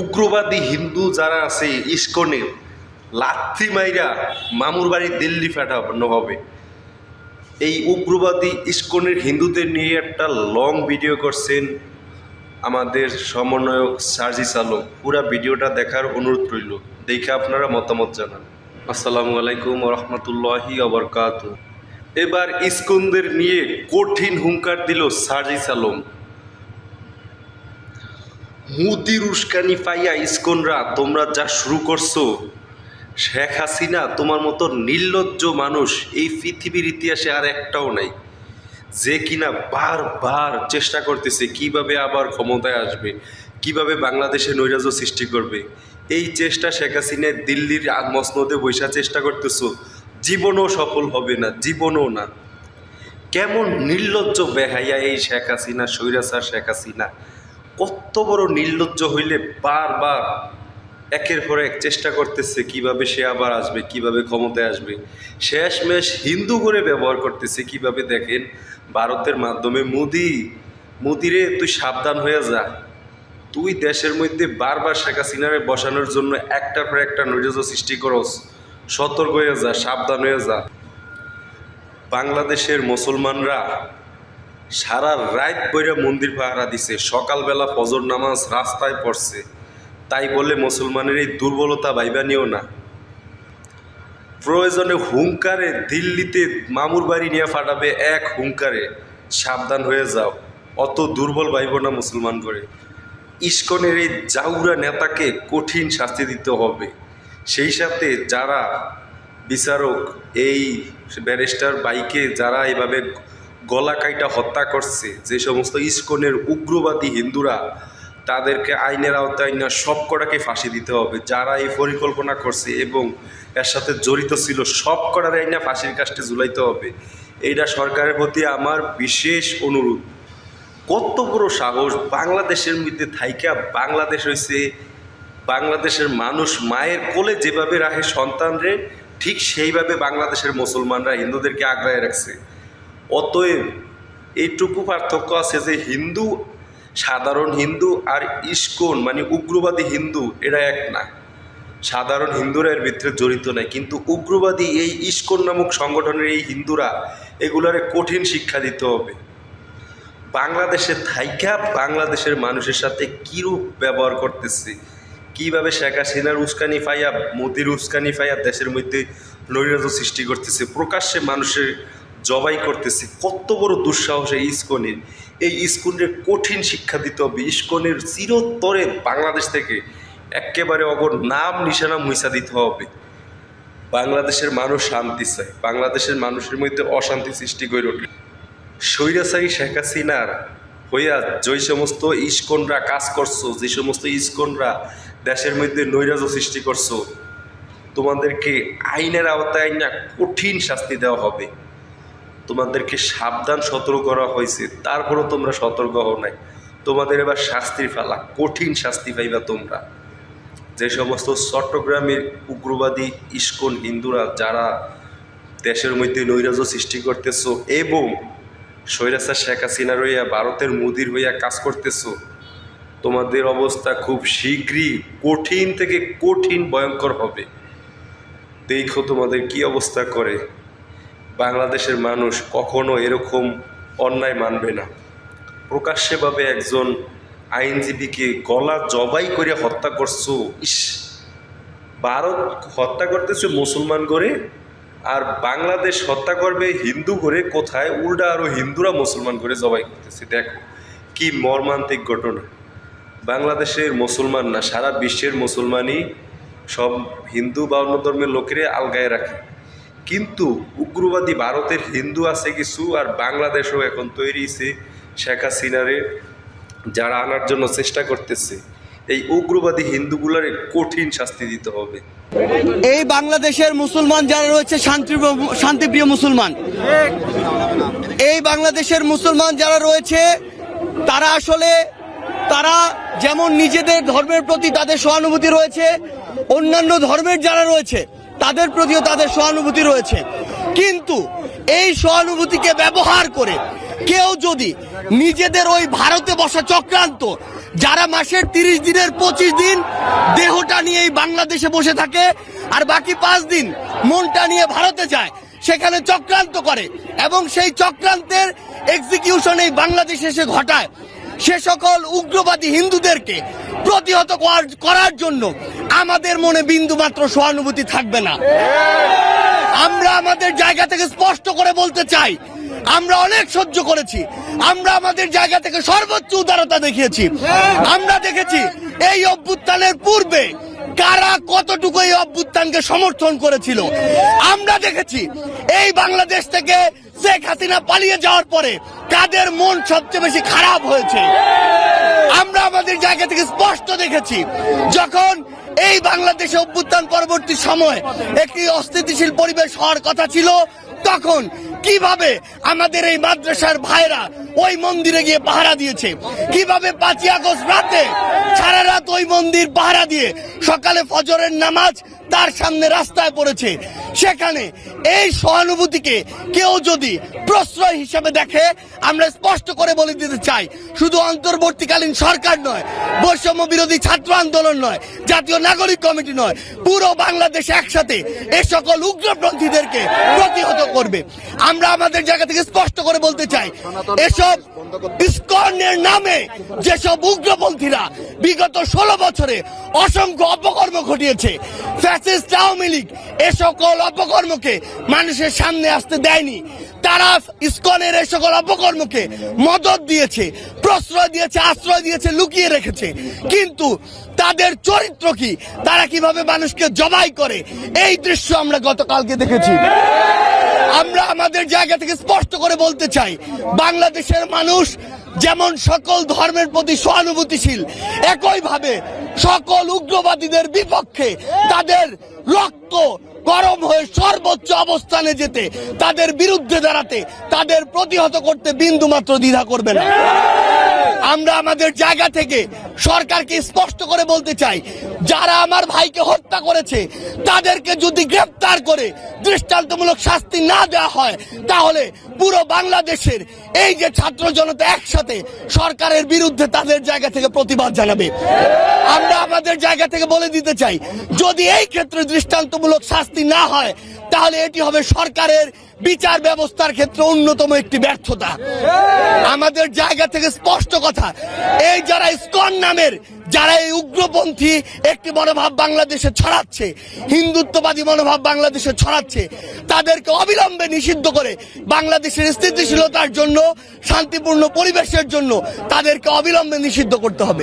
উগ্রবাদী হিন্দু যারা আছে ইস্কনের লাথি মাইরা মামুর বাড়ি দিল্লি ফাটানো হবে। এই উগ্রবাদী ইস্কনের হিন্দুদের নিয়ে একটা লং ভিডিও করছেন আমাদের সমন্বয়ক সার্জিস আলম। পুরা ভিডিওটা দেখার অনুরোধ রইল। দেখে আপনারা মতামত জানান। আসসালামু আলাইকুম রহমতুল্লাহি আবরকাত এবার ইস্কনদের নিয়ে কঠিন হুঙ্কার দিল সার্জিস আলম। মুদির উস্কানি পাইয়া ইস্কনরা, তোমরা যা শুরু করছ, শেখ হাসিনা তোমার মতো নির্লজ্জ মানুষ এই পৃথিবীর ইতিহাসে আর একটাও নাই। যে কিনা বারবার চেষ্টা করতেছে কীভাবে আবার ক্ষমতায় আসবে, কীভাবে বাংলাদেশে নৈরাজ্য সৃষ্টি করবে। এই চেষ্টা শেখ হাসিনায় দিল্লির মসনদে বৈশা চেষ্টা করতেছো, জীবনও সফল হবে না, জীবনও না। কেমন নির্লজ্জ বেহাইয়া এই শেখ হাসিনা, স্বৈরাচার শেখ হাসিনা। কত বড় নির্লজ্জ হইলে বারবার একের পর এক চেষ্টা করতেছে কীভাবে সে আবার আসবে, কীভাবে ক্ষমতায় আসবে। শেষমেশ হিন্দু করে ব্যবহার করতেছে কীভাবে দেখেন? ভারতের মাধ্যমে, মোদি মোদিরে তুই সাবধান হয়ে যা। তুই দেশের মধ্যে বারবার শেখ হাসিনারে বসানোর জন্য একটার পর একটা নৈরাজ্য সৃষ্টি করস। সতর্ক হয়ে যা, সাবধান হয়ে যা। বাংলাদেশের মুসলমানরা সারা রাত বইরা মন্দির পাহারা দিছে, সকালবেলা ফজর নামাজ রাস্তায় পড়ছে। তাই বলে মুসলমানের এই দুর্বলতা ভাইবা নিও না। প্রয়োজনে হুঙ্কারে দিল্লিতে মামুর বাড়ি নিয়ে ফাটাবে এক হুঙ্কারে। সাবধান হয়ে যাও, অত দুর্বল ভাইব না মুসলমান করে। ইস্কনের এই জাউরা নেতাকে কঠিন শাস্তি দিতে হবে। সেই সাথে যারা বিচারক, এই ব্যারিস্টার বাইকে যারা এভাবে গলা কাইটা হত্যা করছে। যে সমস্ত ইস্কনের উগ্রবাদী হিন্দুরা, তাদেরকে আইনের আওতায় না সব কটাকে ফাঁসি দিতে হবে। যারা এই পরিকল্পনা করছে এবং এর সাথে জড়িত ছিল, সব কটার আইনা ফাঁসির কাজটি ঝুলাইতে হবে। এইটা সরকারের প্রতি আমার বিশেষ অনুরোধ। কত বড় সাহস বাংলাদেশের মধ্যে থাইকা বাংলাদেশ হয়েছে বাংলাদেশের মানুষ মায়ের কোলে যেভাবে রাখে সন্তানরে, ঠিক সেইভাবে বাংলাদেশের মুসলমানরা হিন্দুদেরকে আগলায় রাখছে। অতএব এইটুকু পার্থক্য আছে যে হিন্দু, সাধারণ হিন্দু আর ইস্কন মানে উগ্রবাদী হিন্দু, এরা এক না। সাধারণ হিন্দুরা এর ভিতরে জড়িত নাই, কিন্তু উগ্রবাদী এই ইস্কন নামক সংগঠনের এই হিন্দুরা, এগুলারে কঠিন শিক্ষা দিতে হবে। বাংলাদেশে থাইকা বাংলাদেশের মানুষের সাথে কীরূপ ব্যবহার করতেছে? কীভাবে শেখ হাসিনার উস্কানি ফাইয়া মোদির উস্কানি পাইয়া দেশের মধ্যে নৈরাজ্য সৃষ্টি করতেছে? প্রকাশ্যে মানুষের জবাই করতেছে, কত বড় দুঃসাহস এই ইস্কনের। এই ইস্কনের কঠিন শিক্ষা দিতে হবে, ইস্কনের চিরতরে বাংলাদেশ থেকে একেবারে অগর নাম নিশানা মুইসা দিতে হবে। বাংলাদেশের মানুষ শান্তি চায়, বাংলাদেশের মানুষের মধ্যে অশান্তি সৃষ্টি করে ওঠে। স্বৈরাচারী শেখ হাসিনার হইয়া যে সমস্ত ইস্কনরা কাজ করছ, যে সমস্ত ইস্কনরা দেশের মধ্যে নৈরাজ্য সৃষ্টি করছ, তোমাদেরকে আইনের আওতায় না কঠিন শাস্তি দেওয়া হবে। তোমাদেরকে সাবধান সতর্ক করা হয়েছে, তারপরও তোমরা সতর্ক হও নাই। তোমাদের এবার শাস্তির ফেলা, কঠিন শাস্তি পাইবা তোমরা। যে সমস্ত চট্টগ্রামের উগ্রবাদী, ইস্কন হিন্দুরা যারা দেশের মধ্যে নৈরাজ্য সৃষ্টি করতেছ এবং স্বৈরাচার শেখ হাসিনা রইয়া ভারতের মুদির হইয়া কাজ করতেছো, তোমাদের অবস্থা খুব শীঘ্রই কঠিন থেকে কঠিন ভয়ঙ্কর হবে। দেখো তোমাদের কি অবস্থা করে। বাংলাদেশের মানুষ কখনো এরকম অন্যায় মানবে না। প্রকাশ্যেভাবে একজন আইনজীবীকে গলা জবাই করে হত্যা করছ, ইস! ভারত হত্যা করতেছে মুসলমান করে, আর বাংলাদেশ হত্যা করবে হিন্দু করে, কোথায়? উল্টা আরও হিন্দুরা মুসলমান করে জবাই করতেছে। দেখো, কি মর্মান্তিক ঘটনা। বাংলাদেশের মুসলমান না, সারা বিশ্বের মুসলমানই সব হিন্দু বা অন্য ধর্মের লোকেরে আলগায় রাখে। কিন্তু উগ্রবাদী ভারতের হিন্দু আছে কিছু আর বাংলাদেশও এখন তৈরি হয়েছে শেখ হাসিনারে, যারা আনার জন্য চেষ্টা করতেছে। এই উগ্রবাদী হিন্দুগুলারে কঠিন শাস্তি দিতে হবে। এই বাংলাদেশের মুসলমান যারা রয়েছে, শান্তি শান্তিপ্রিয় মুসলমান। এই বাংলাদেশের মুসলমান যারা রয়েছে, তারা আসলে, তারা যেমন নিজেদের ধর্মের প্রতি তাদের সহানুভূতি রয়েছে, অন্যান্য ধর্মের যারা রয়েছে তাদের প্রতিও তাদের সহানুভূতি রয়েছে। কিন্তু এই সহানুভূতিকে ব্যবহার করে কেউ যদি নিজেদের ওই ভারতে বসা চক্রান্ত, যারা মাসের তিরিশ দিনের পঁচিশ দিন দেহটা নিয়ে এই বাংলাদেশে বসে থাকে আর বাকি পাঁচ দিন মনটা নিয়ে ভারতে যায়, সেখানে চক্রান্ত করে এবং সেই চক্রান্তের এক্সিকিউশন এই বাংলাদেশে এসে ঘটায়। সে সকল উগ্রবাদী হিন্দুদেরকে প্রতিহত করার- জন্য আমাদের মনে বিন্দু মাত্র সহানুভূতি থাকবে না। আমরা আমাদের জায়গা থেকে স্পষ্ট করে বলতে চাই, আমরা অনেক সহ্য করেছি, আমরা আমাদের জায়গা থেকে সর্বোচ্চ উদারতা দেখিয়েছি। আমরা দেখেছি এই অভ্যুত্থানের পূর্বে কারা কতটুকু এই অভ্যুত্থানকে সমর্থন করেছিল? আমরা দেখেছি, এই বাংলাদেশ থেকে শেখ হাসিনা পালিয়ে যাওয়ার পরে কাদের মন সবচেয়ে বেশি খারাপ হয়েছে? আমরা আমাদের জায়গা থেকে স্পষ্ট দেখেছি, যখন এই বাংলাদেশে অভ্যুত্থান পরবর্তী সময় একটি অস্থিতিশীল পরিবেশ হওয়ার কথা ছিল, তখন কীভাবে আমাদের এই মাদ্রাসার ভাইরা ওই মন্দিরে গিয়ে পাহারা দিয়েছে? কীভাবে পাঁচই আগস্ট রাতে সারা রাত ওই মন্দির পাহারা দিয়ে সকালে ফজরের নামাজ তার সামনে রাস্তায় পড়েছে। সেখানে এই সহানুভূতিকে কেউ যদি প্রশ্রয় হিসেবে দেখে, আমরা স্পষ্ট করে বলে দিতে চাই, শুধু অন্তর্বর্তীকালীন সরকার নয়, বৈষম্য বিরোধী ছাত্র আন্দোলন নয়, জাতীয় নাগরিক কমিটি নয়, পুরো বাংলাদেশ একসাথে এ সকল উগ্রপন্থীদেরকে প্রতিহত করবে। আমরা আমাদের জায়গা থেকে স্পষ্ট করে বলতে চাই, এসব ইস্কনের নামে যেসব উগ্রপন্থীরা বিগত ষোলো বছরে অসংখ্য অপকর্ম ঘটিয়েছে ফ্যাসিস্ট আওয়ামী লীগ এ সকল অপকর্মকে মানুষের সামনে আসতে দেয়নি। তারা ইস্কনের এ সকল অপকর্মকে মদত দিয়েছে, প্রশ্রয় দিয়েছে, আশ্রয় দিয়েছে, লুকিয়ে রেখেছে। কিন্তু তাদের চরিত্র কি? তারা কীভাবে মানুষকে জবাই করে? এই দৃশ্য আমরা গতকালকে দেখেছি। আমরা আমাদের জায়গা থেকে স্পষ্ট করে বলতে চাই, বাংলাদেশের মানুষ যেমন সকল ধর্মের প্রতি সহানুভূতিশীল, একইভাবে সকল উগ্রবাদীদের বিপক্ষে তাদের রক্ত গরম হয়ে সর্বোচ্চ অবস্থানে যেতে, তাদের বিরুদ্ধে দাঁড়াতে, তাদের প্রতিহত করতে বিন্দু মাত্র দ্বিধা করবে না। আমরা আমাদের জায়গা থেকে সরকারকে স্পষ্ট করে বলতে চাই, যারা আমার ভাইকে হত্যা করেছে, তাদেরকে যদি গ্রেফতার করে দৃষ্টান্তমূলক শাস্তি না দেওয়া হয়, তাহলে পুরো বাংলাদেশের এই যে ছাত্র জনতা একসাথে সরকারের বিরুদ্ধে তাদের জায়গা থেকে প্রতিবাদ জানাবে। আমরা আমাদের জায়গা থেকে বলে দিতে চাই, যদি এই ক্ষেত্রে দৃষ্টান্তমূলক শাস্তি না হয়, তাহলে এটি হবে সরকারের বিচার ব্যবস্থার ক্ষেত্রে অন্যতম একটি ব্যর্থতা। আমাদের জায়গা থেকে স্পষ্ট কথা, এই যারা স্কন নামের, যারা এই উগ্রপন্থী একটি মনোভাব বাংলাদেশে ছড়াচ্ছে, হিন্দুত্ববাদী মনোভাব বাংলাদেশে ছড়াচ্ছে, তাদেরকে অবিলম্বে নিষিদ্ধ করে বাংলাদেশের স্থিতিশীলতার জন্য, শান্তিপূর্ণ পরিবেশের জন্য তাদেরকে অবিলম্বে নিষিদ্ধ করতে হবে।